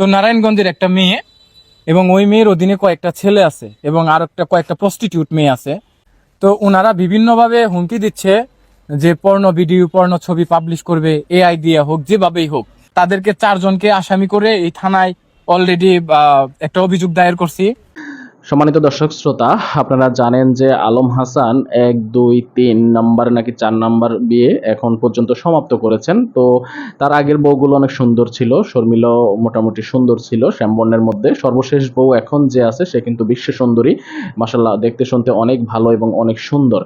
তো নারায়ণগঞ্জের একটা মেয়ে এবং ওই মেয়ের অধীনে কয়েকটা ছেলে আছে এবং আর একটা কয়েকটা প্রস্টিটিউট মেয়ে আছে। তো ওনারা বিভিন্নভাবে হুমকি দিচ্ছে যে পর্ণ ভিডিও, পর্ণ ছবি পাবলিশ করবে এআই দিয়ে হোক, যেভাবেই হোক। তাদেরকে চারজনকে আসামি করে এই থানায় অলরেডি একটা অভিযোগ দায়ের করছি। সম্মানিত দর্শক, শ্রোতা, আপনারা জানেন যে আলম হাসান এক, দুই, তিন নাম্বার নাকি চার নাম্বার বিয়ে এখন পর্যন্ত সমাপ্ত করেছেন। তো তার আগের বউগুলো অনেক সুন্দর ছিল, শর্মিলাও মোটামুটি সুন্দর ছিল, শ্যামবর্ণের মধ্যে। সর্বশেষ বউ এখন যে আছে, সে কিন্তু বিশ্ব সুন্দরী। মাসাল্লাহ দেখতে শুনতে অনেক ভালো এবং অনেক সুন্দর।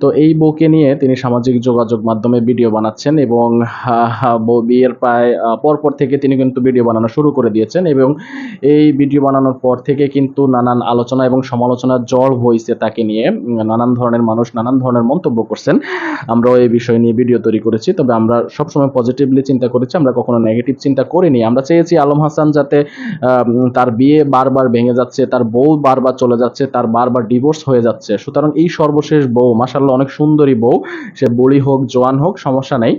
তো এই বউকে নিয়ে তিনি সামাজিক যোগাযোগ মাধ্যমে ভিডিও বানাচ্ছেন এবং বউ বিয়ের প্রায় পরপর থেকে তিনি কিন্তু ভিডিও বানানো শুরু করে দিয়েছেন এবং এই ভিডিও বানানোর পর থেকে কিন্তু নানান আলোচনা এবং সমালোচনা জল হয়েছে তাকে নিয়ে নানান ধরনের মানুষ নানান ধরনের মন্তব্য করছেন। আমরাও এই বিষয় নিয়ে ভিডিও তৈরি করেছি, তবে আমরা সবসময় পজিটিভলি চিন্তা করেছি, আমরা কখনো নেগেটিভ চিন্তা করিনি। আমরা চেয়েছি আলম হাসান যাতে তার বিয়ে বারবার ভেঙে যাচ্ছে, তার বউ বারবার চলে যাচ্ছে, তার বারবার ডিভোর্স হয়ে যাচ্ছে। সুতরাং এই সর্বশেষ বউ মাসাল্লাহ অনেক সুন্দরী বউ, সে বড়ি হোক, জোয়ান হোক, সমস্যা নাই।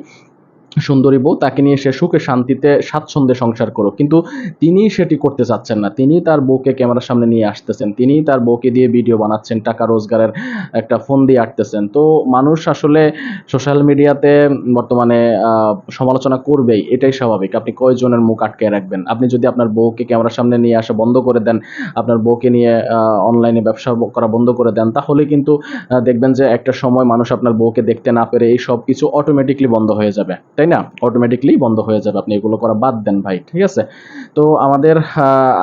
সুন্দরী বউ, তাকে নিয়ে সে সুখে শান্তিতে স্বাচ্ছন্দ্যে সংসার করুক। কিন্তু তিনি সেটি করতে চাচ্ছেন না। তিনি তার বউকে ক্যামেরার সামনে নিয়ে আসতেছেন। তিনি তার বউকে দিয়ে ভিডিও বানাচ্ছেন, টাকা রোজগারের একটা ফোন দিয়ে আটতেছেন। তো মানুষ আসলে সোশ্যাল মিডিয়াতে বর্তমানে সমালোচনা করবেই। এটাই স্বাভাবিক। আপনি কয়জনের মুখ আটকে রাখবেন? আপনি যদি আপনার বউকে ক্যামেরার সামনে নিয়ে আসা বন্ধ করে দেন, আপনার বউকে নিয়ে অনলাইনে ব্যবসা করা বন্ধ করে দেন, তাহলে কিন্তু দেখবেন যে একটা সময় মানুষ আপনার বউকে দেখতে না পেরে এই সব কিছু অটোমেটিকলি বন্ধ হয়ে যাবে। তাই না? অটোমেটিকলি বন্ধ হয়ে যাবে। আপনি এগুলো করা বাদ দেন ভাই ঠিক আছে? তো আমাদের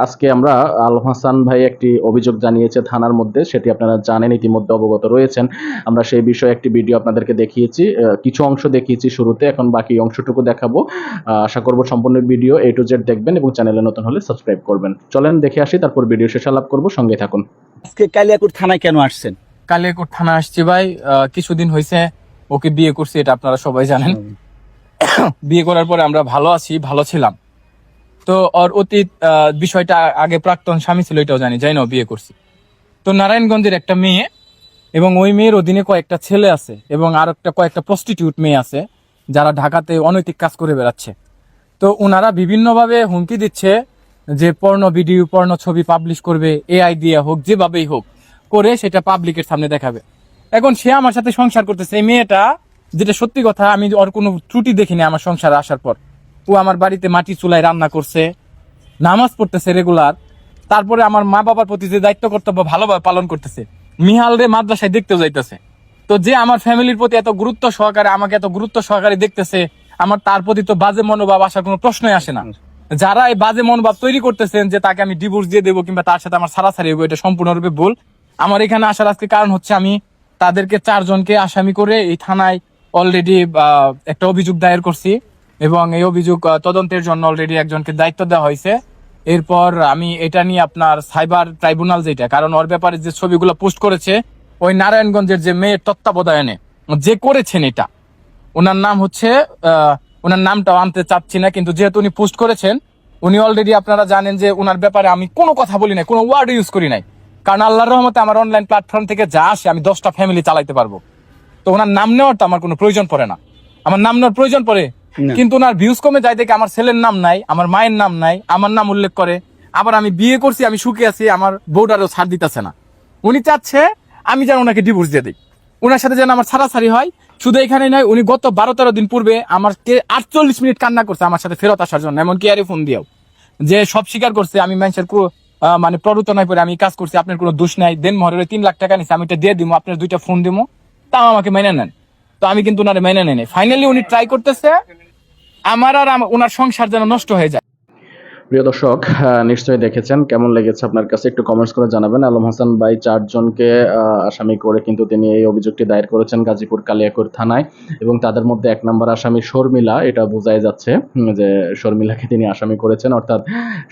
আজকে আমরা আলম হাসান ভাই একটি অভিযোগ জানিয়েছে থানার মধ্যে সেটি আপনারা জানেন ইতিমধ্যে অবগত রয়েছেন। আমরা সেই বিষয়ে একটি ভিডিও আপনাদেরকে দেখিয়েছি কিছু অংশ দেখিয়েছি শুরুতে এখন বাকি অংশটুকু দেখাবো। আশা করব সম্পূর্ণ ভিডিও এ টু জেড দেখবেন এবং চ্যানেলে নতুন হলে সাবস্ক্রাইব করবেন। চলেন দেখে আসি তারপর ভিডিও শেষ আলাপ করব সঙ্গে থাকুন। আজকে কালিয়াকুর থানায় কেন আসছেন? কালিয়াকুট থানা আসছি ভাই আহ, কিছুদিন হয়েছে ওকে বিয়ে করছি এটা আপনারা সবাই জানেন। বিয়ে করার পরে আমরা ভালো আছি, ভালো ছিলাম। তো ওর অতীত বিষয়টা আগে প্রাক্তন স্বামী ছিল, এটাও জানি, যাই না বিয়ে করছি। তো নারায়ণগঞ্জের একটা মেয়ে এবং ওই মেয়ের অধীনে কয়েকটা ছেলে আছে এবং আর একটা, কয়েকটা প্রস্টিটিউট মেয়ে আছে, যারা ঢাকাতে অনৈতিক কাজ করে বেড়াচ্ছে। তো ওনারা বিভিন্নভাবে হুমকি দিচ্ছে যে পর্ণ ভিডিও, পর্ণ ছবি পাবলিশ করবে এআই দিয়ে হোক, যেভাবেই হোক, করে সেটা পাবলিকের সামনে দেখাবে। এখন সে আমার সাথে সংসার করতেছে, এই মেয়েটা যেটা সত্যি কথা, আমি ওর কোনো ত্রুটি দেখিনি আমার সংসারে আসার পর। ও আমার বাড়িতে মাটি চুলায় রান্না করছে, নামাজ পড়তেছে রেগুলার তারপরে আমার মা বাবার প্রতি যে দায়িত্ব কর্তব্য ভালোভাবে পালন করতেছে, মিহাল রে মাদ্রাসায় দেখতেও যাইতেছে। তো যে আমার ফ্যামিলির প্রতি এত গুরুত্ব সহকারে, আমাকে এত গুরুত্ব সহকারে দেখতেছে, আমার তার প্রতি তো বাজে মনোভাব আসার কোনো প্রশ্নই আসে না। যারা এই বাজে মনোভাব তৈরি করতেছেন যে তাকে আমি ডিভোর্স দিয়ে দেবো কিংবা তার সাথে আমার সারাসারি হব এটা সম্পূর্ণরূপে ভুল। আমার এখানে আসার আজকে কারণ হচ্ছে আমি তাদেরকে চারজনকে আসামি করে এই থানায় অলরেডি একটা অভিযোগ দায়ের করছি এবং এই অভিযোগ তদন্তের জন্য অলরেডি একজনকে দায়িত্ব দেওয়া হয়েছে। এরপর আমি এটা নিয়ে আপনার সাইবার ট্রাইব্যুনাল যেটা, কারণ ওর ব্যাপারে যে ছবিগুলো পোস্ট করেছে, ওই নারায়ণগঞ্জের যে মেয়ের তত্ত্বাবধানে যে করেছেন এটা, ওনার নাম হচ্ছে ওনার নামটাও আনতে চাচ্ছি না, কিন্তু যেহেতু উনি পোস্ট করেছেন, উনি অলরেডি আপনারা জানেন যে ওনার ব্যাপারে আমি কোনো কথা বলি নাই, কোনো ওয়ার্ড ইউজ করি নাই। কারণ আল্লাহর রহমতে আমার অনলাইন প্ল্যাটফর্ম থেকে যা আসে, আমি দশটা ফ্যামিলি চালাইতে পারব। তো ওনার নাম নেওয়ার তো আমার কোনো প্রয়োজন পড়ে না। আমার নাম নেওয়ার প্রয়োজন পড়ে। কিন্তু ওনার ভিউজ কমে যায় দেখে আমার ছেলের নাম নাই আমার মায়ের নাম নাই আমার নাম উল্লেখ করে। আবার আমি বিয়ে করছি আমি সুখে আছি আমার বউটারও ছাড় দিতেছে না। উনি চাচ্ছে আমি যেন ওনাকে ডিভোর্স দিয়ে দিই। ওনার সাথে যেন আমার ছাড়াছাড়ি হয়। শুধু এখানে নয় উনি গত বারো তেরো দিন পূর্বে আমাকে আটচল্লিশ মিনিট কান্না করছে আমার সাথে ফেরত আসার জন্য এমনকি আরে ফোন দিয়েও। যে সব স্বীকার করছে আমি মানুষের মানে প্ররোচনায় পরে আমি কাজ করছি আপনার কোনো দোষ নাই দেন মহরের তিন লাখ টাকা নিচ্ছে আমি এটা দিয়ে দিব আপনার দুইটা ফোন দিব তাও আমাকে মেনে নেন। তো আমি কিন্তু ওনারে মেনে নেই। ফাইনালি উনি ট্রাই করতেছে, আমার আর ওনার সংসার যেন নষ্ট হয়ে যায়। প্রিয় দর্শক আহ, নিশ্চয়ই দেখেছেন কেমন লেগেছে আপনার কাছে একটু কমেন্টস করে জানাবেন। আলম হাসান ভাই চারজনকে আসামি করে কিন্তু তিনি এই অভিযোগটি দায়ের করেছেন গাজীপুর কালিয়াকুর থানায় এবং তাদের মধ্যে এক নম্বর আসামি শর্মিলা এটা বোঝাই যাচ্ছে যে শর্মিলাকে তিনি আসামি করেছেন। অর্থাৎ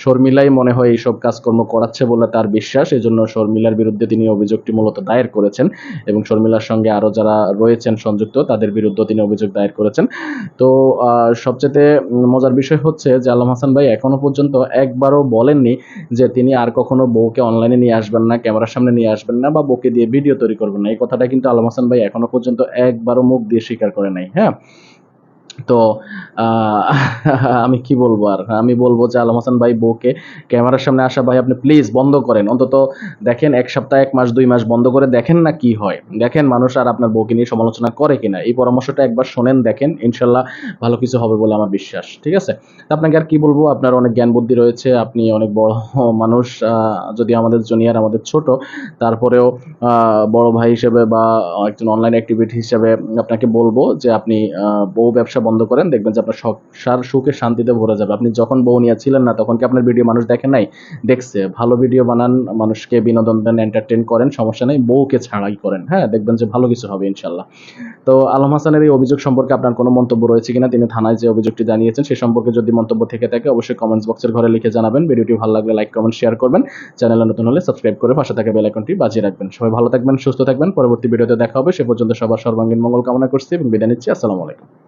শর্মিলাই মনে হয় এইসব কাজকর্ম করাচ্ছে বলে তার বিশ্বাস এই জন্য শর্মিলার বিরুদ্ধে তিনি অভিযোগটি মূলত দায়ের করেছেন এবং শর্মিলার সঙ্গে আরও যারা রয়েছেন সংযুক্ত তাদের বিরুদ্ধে তিনি অভিযোগ দায়ের করেছেন। তো সবচেয়ে মজার বিষয় হচ্ছে যে আলম হাসান ভাই এখনও পর্যন্ত একবারও বলেননি যে তিনি আর কখনো বউকে অনলাইনে নিয়ে আসবেন না, ক্যামেরার সামনে নিয়ে আসবেন না বা বউকে দিয়ে ভিডিও তৈরি করবেন না। এই কথাটা কিন্তু আলম হাসান ভাই এখনও পর্যন্ত একবারও মুখ দিয়ে স্বীকার করে নাই হ্যাঁ? তো আমি কি বলব আর? আমি বলব যে আলম হাসান ভাই বউকে ক্যামেরার সামনে আসা ভাই আপনি প্লিজ বন্ধ করেন। অন্তত দেখেন এক সপ্তাহ, এক মাস, দুই মাস বন্ধ করে দেখেন না কি হয়। দেখেন মানুষ আর আপনার বউকে নিয়ে সমালোচনা করে কিনা। এই পরামর্শটা একবার শোনেন, দেখেন, ইনশাল্লাহ ভালো কিছু হবে বলে আমার বিশ্বাস, ঠিক আছে? আপনাকে আর কি বলব? আপনার অনেক জ্ঞান বুদ্ধি রয়েছে, আপনি অনেক বড় মানুষ যদি আমাদের জুনিয়র আমাদের ছোট, তারপরেও বড় ভাই হিসেবে বা একজন অনলাইন অ্যাক্টিভিটি হিসেবে আপনাকে বলব যে আপনি বউ ব্যবসা বন্ধ করেন, দেখবেন যে আপনার সংসার সুখে শান্তিতে ভরে যাবে। আপনি যখন বউ নিয়ে ছিলেন না, তখন কি আপনার ভিডিও মানুষ দেখে নাই? দেখছে, ভালো ভিডিও বানান, মানুষকে বিনোদন দেন এন্টারটেন করেন, সমস্যা নেই, বউকে ছাড়াই করেন হ্যাঁ দেখবেন যে ভালো কিছু হবে, ইনশাল্লাহ। তো আলম হাসানের এই অভিযোগ সম্পর্কে আপনার কোনো মন্তব্য রয়েছে কিনা? তিনি থানায় যে অভিযোগটি জানিয়েছেন, সে সম্পর্কে যদি মন্তব্য থেকে থাকে, অবশ্যই কমেন্টস বক্সের ঘরে লিখে জানাবেন। ভিডিওটি ভালো লাগলে লাইক কমেন্ট শেয়ার করবেন। চ্যানেলে নতুন হলে সাবস্ক্রাইব করে পাশে থাকা বেল আইকনটি বাজিয়ে রাখবেন। সবাই ভালো থাকবেন, সুস্থ থাকবেন। পরবর্তী ভিডিওতে দেখা হবে। সে পর্যন্ত সবার সর্বাঙ্গীন মঙ্গল কামনা করছি এবং বিদায় নিচ্ছি। আসসালামু আলাইকুম।